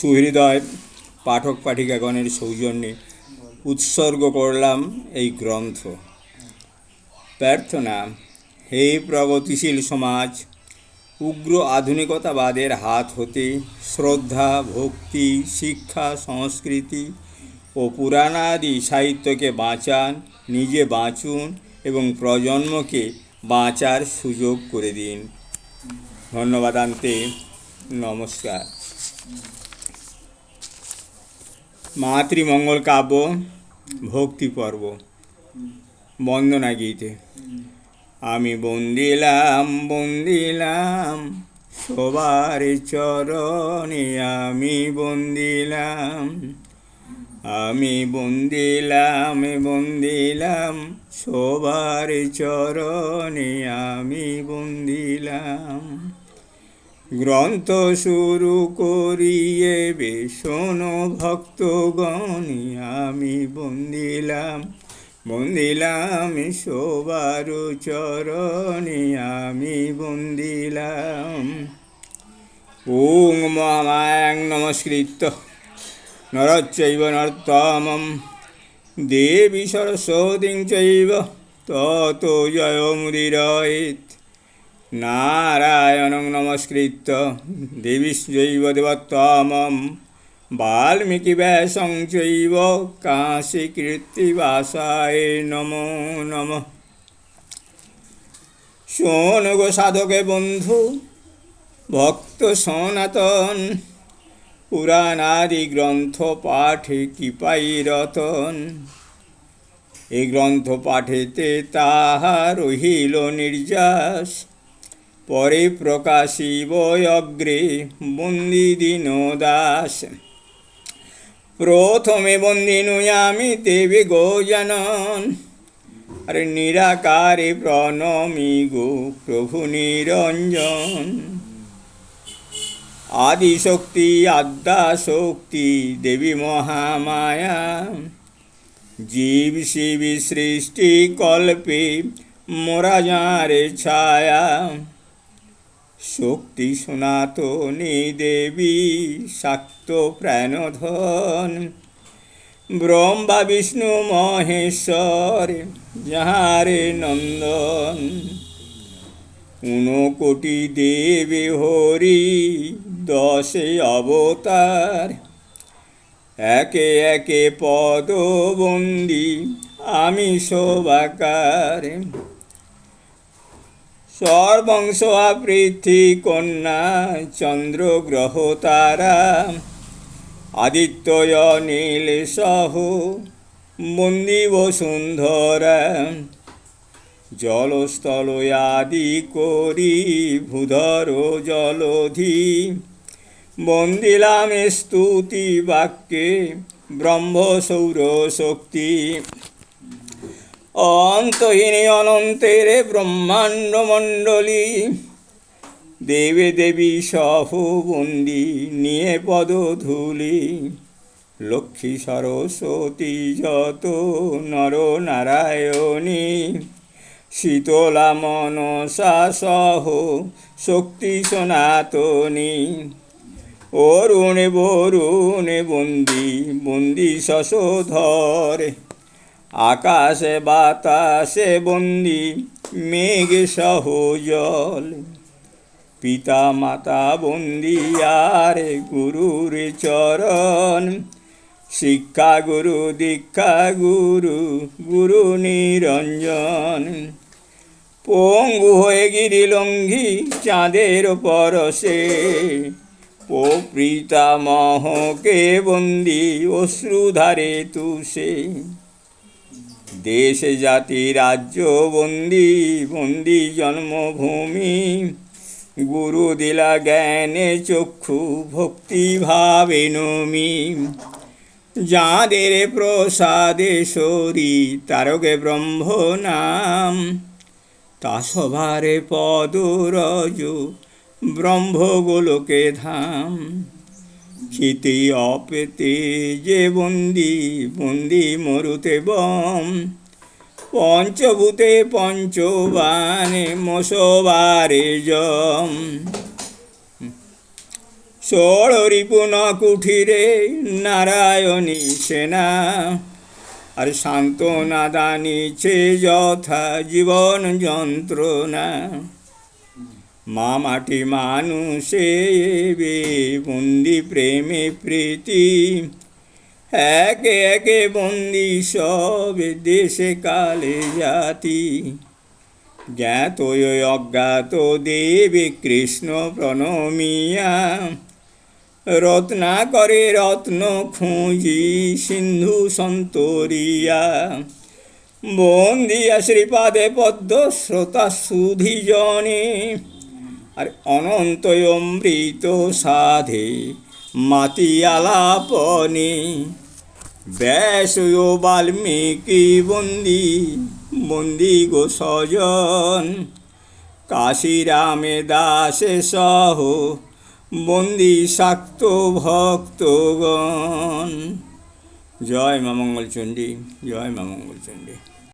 সুহৃদয় পাঠক পাঠিকাগণের সৌজন্যে উৎসর্গ করলাম এই গ্রন্থ। প্রার্থনা, হে প্রগতিশীল সমাজ, উগ্র আধুনিকতাবাদের হাত হতে শ্রদ্ধা, ভক্তি, শিক্ষা, সংস্কৃতি ও পুরাণাদি সাহিত্যকে বাঁচান, নিজে বাঁচুন এবং প্রজন্মকে বাঁচার সুযোগ করে দিন। ধন্যবাদ ধন্যবাদান্তে, নমস্কার। মাতৃমঙ্গল কাব্য ভক্তি পর্ব বন্দনা গীতে। আমি বন্দিলাম বন্দিলাম সবার চরণে আমি বন্দিলাম। আমি বন্দিলাম বন্দিলাম সবার চরণে আমি বন্দিলাম। গ্রন্থ শুরু করিয়ে বেশন ভক্তগণ আমি বন্দিলাম। বন্দিলাম সবার চরণে আমি বন্দিলাম। ওং মহামায়াং নমস্কৃত নরচৈব নর্তমম। দেবী সরস্বতীং চৈব। তত জয়মুদিরয়েত। নারায়ণং নমস্কৃত্য দেবীশ্চৈব দেবত্তমম বাল্মীকি ব্যাসং চৈব কাশীকীর্তিবাসায় নমো নমঃ। শোন গো সাধকে বন্ধু, ভক্ত সনাতন পুরাণাদি গ্রন্থ পাঠে কি পাই রতন। এই গ্রন্থ পাঠেতে তাহা রহিল নির্যাস পরে প্রকাশিব অগ্রে বন্দি দীন দাস। প্রথমে বন্দিনু আমি দেবী গো জানন আরে নিরাকারে প্রণমি গো প্রভু নিরঞ্জন। আদি শক্তি আদ্যা শক্তি দেবী মহামায়া। জীব শিব সৃষ্টি কল্পে মোরা যাঁরে ছায়া। শক্তি সনাতনী দেবী শাক্ত প্রাণধন। ব্রহ্মা, বিষ্ণু, মহেশ্বর, যাহারে নন্দন। ঊনকোটি দেবে হরি, দশে অবতার। একে একে পদবন্দি, আমি শোভাকার। সর্বংশ পৃথ্বী কন্যা চন্দ্র গ্রহ তারা। আদিত্য নীল সহ বন্দি বসুন্ধরা জলস্থল আদি করি ভূধর জলধি। বন্দিলাম স্তুতি বাক্যে ব্রহ্ম সৌর শক্তি অন্তহীন অনন্তের ব্রহ্মাণ্ড মণ্ডলী দেবে দেবী সহ বন্দি নিয়ে পদধূলি, লক্ষ্মী সরস্বতী যত নর নারায়ণী, শীতলা মনসা সহ শক্তি সনাতনী, অরুণে বরুণে বন্দি বন্দি শশধর। আকাশে বাতাসে বন্দি, মেঘ সহ জল। পিতা মাতা বন্দি, আর গুরুর চরণ। শিক্ষা গুরু, দীক্ষা গুরু গুরু নিরঞ্জন। পঙ্গু হয়ে গিরি লঙ্ঘি চাঁদের পরশে। পিতামহকে বন্দি, অশ্রুধারে তুষে। দেশ জাতি, রাজ্য, বন্দি বন্দি জন্মভূমি। গুরু দিলা জ্ঞানে চক্ষু ভক্তি ভাবে নমি। যাঁদের প্রসাদে সরি, তারকে ব্রহ্ম নাম। তা সভারে পদরজ ব্রহ্ম গোলকে ধাম। চিতি অপেতে যে বন্দি বন্দি মরুতে বম। পঞ্চভূতে পঞ্চবানে মশবারে জম। ষড়রিপুন কুঠিরে নারায়ণী সেনা। আর সান্ত্বনা দানিছে যথা জীবন যন্ত্রণা। মা মাটি মানুষে বন্দি প্রেমে প্রীতি। একে একে বন্দি সব দেশে কালে জাতি। জ্ঞাত অজ্ঞাত দেবে কৃষ্ণ প্রণমিয়া। রত্না করে রত্ন খুঁজি সিন্ধু সন্তরিয়া। বন্দিয়া শ্রীপাদে পদ্ম শ্রোতা সুধি জনে। আর অনন্ত অমৃত সাধে মাতি আলাপনে। ব্যাস বাল্মীকি বন্দি বন্দি গো স্বজন। কাশিরামে দাসে সহ বন্দি শাক্ত ভক্তগণ। জয় মা মঙ্গলচণ্ডী, জয় মা মঙ্গলচণ্ডী।